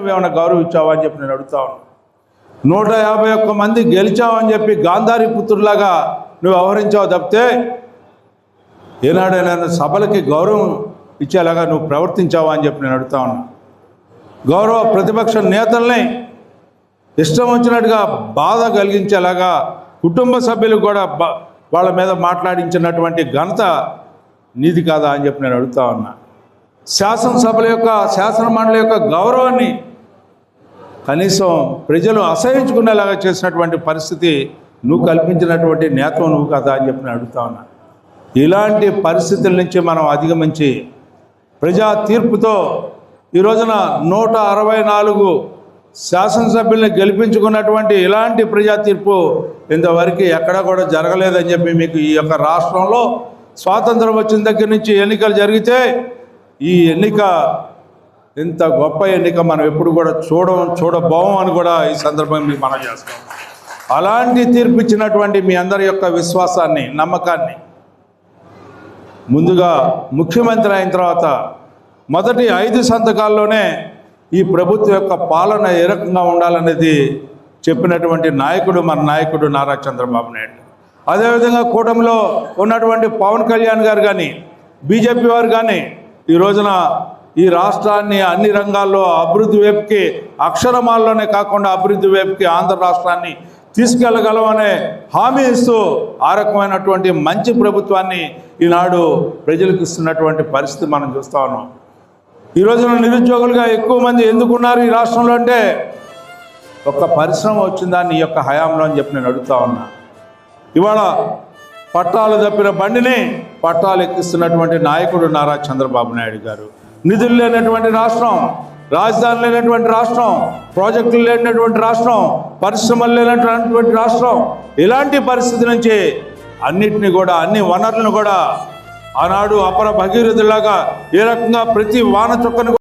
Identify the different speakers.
Speaker 1: నువ్వేమైనా గౌరవం ఇచ్చావా అని చెప్పి నేను అడుగుతా ఉన్నాను నూట యాభై ఒక్క మంది గెలిచావని చెప్పి గాంధారి పుత్రులాగా నువ్వు వ్యవహరించావు తప్పితే ఏనాడైనా సభలకి గౌరవం ఇచ్చేలాగా నువ్వు ప్రవర్తించావా అని చెప్పి నేను అడుగుతా ఉన్నా. గౌరవ ప్రతిపక్ష నేతల్ని ఇష్టం వచ్చినట్టుగా బాధ కలిగించేలాగా కుటుంబ సభ్యులు కూడా వాళ్ళ మీద మాట్లాడించినటువంటి ఘనత నీది కాదా అని చెప్పి నేను అడుగుతా ఉన్నా. శాసనసభల యొక్క శాసన మండలి యొక్క గౌరవాన్ని కనీసం ప్రజలు అసహించుకునేలాగా చేసినటువంటి పరిస్థితి నువ్వు కల్పించినటువంటి నేతం నువ్వు కదా అని చెప్పి అడుగుతా ఉన్నా. ఇలాంటి పరిస్థితుల నుంచి మనం అధిగమించి ప్రజా తీర్పుతో ఈ రోజున నూట అరవై నాలుగు శాసనసభ్యుల్ని గెలిపించుకున్నటువంటి ఇలాంటి ప్రజా తీర్పు ఇంతవరకు ఎక్కడా కూడా జరగలేదని చెప్పి మీకు ఈ యొక్క రాష్ట్రంలో స్వాతంత్రం వచ్చిన దగ్గర నుంచి ఎన్నికలు జరిగితే ఈ ఎన్నిక ఇంత గొప్ప ఎన్నిక మనం ఎప్పుడు కూడా చూడం చూడబోం అని కూడా ఈ సందర్భంగా మీకు మనం చేస్తాం. అలాంటి తీర్పు ఇచ్చినటువంటి మీ అందరి యొక్క విశ్వాసాన్ని నమ్మకాన్ని ముందుగా ముఖ్యమంత్రి అయిన తర్వాత మొదటి ఐదు సంతకాల్లోనే ఈ ప్రభుత్వం యొక్క పాలన ఏ రకంగా ఉండాలనేది చెప్పినటువంటి నాయకుడు మన నాయకుడు నారా చంద్రబాబు నాయుడు. అదేవిధంగా కూటమిలో ఉన్నటువంటి పవన్ కళ్యాణ్ గారు కానీ బీజేపీ వారు కానీ ఈ రోజున ఈ రాష్ట్రాన్ని అన్ని రంగాల్లో అభివృద్ధి వైపుకి అక్షరమాల్లోనే కాకుండా అభివృద్ధి వైపుకి ఆంధ్ర రాష్ట్రాన్ని తీసుకెళ్ళగలమనే హామీ ఇస్తూ ఆ రకమైనటువంటి మంచి ప్రభుత్వాన్ని ఈనాడు ప్రజలకు ఇస్తున్నటువంటి పరిస్థితి మనం చూస్తా ఉన్నాం. ఈ రోజున నిరుద్యోగులుగా ఎక్కువ మంది ఎందుకున్నారు ఈ రాష్ట్రంలో అంటే ఒక పరిశ్రమ వచ్చిందాన్ని ఈ యొక్క హయాంలో అని చెప్పి నేను అడుగుతా ఉన్నా. ఇవాళ పట్టాలు తప్పిన బండిని పట్టాలు ఎక్కిస్తున్నటువంటి నాయకుడు నారా చంద్రబాబు నాయుడు గారు. నిధులు లేనటువంటి రాష్ట్రం రాజధాని లేనటువంటి రాష్ట్రం ప్రాజెక్టులు లేనటువంటి రాష్ట్రం పరిశ్రమలు లేనటువంటి రాష్ట్రం ఇలాంటి పరిస్థితి నుంచి అన్నిటిని కూడా అన్ని వనరులను కూడా ఆనాడు అపర భగీరథులాగా ఏ రకంగా ప్రతి వాన చుక్కను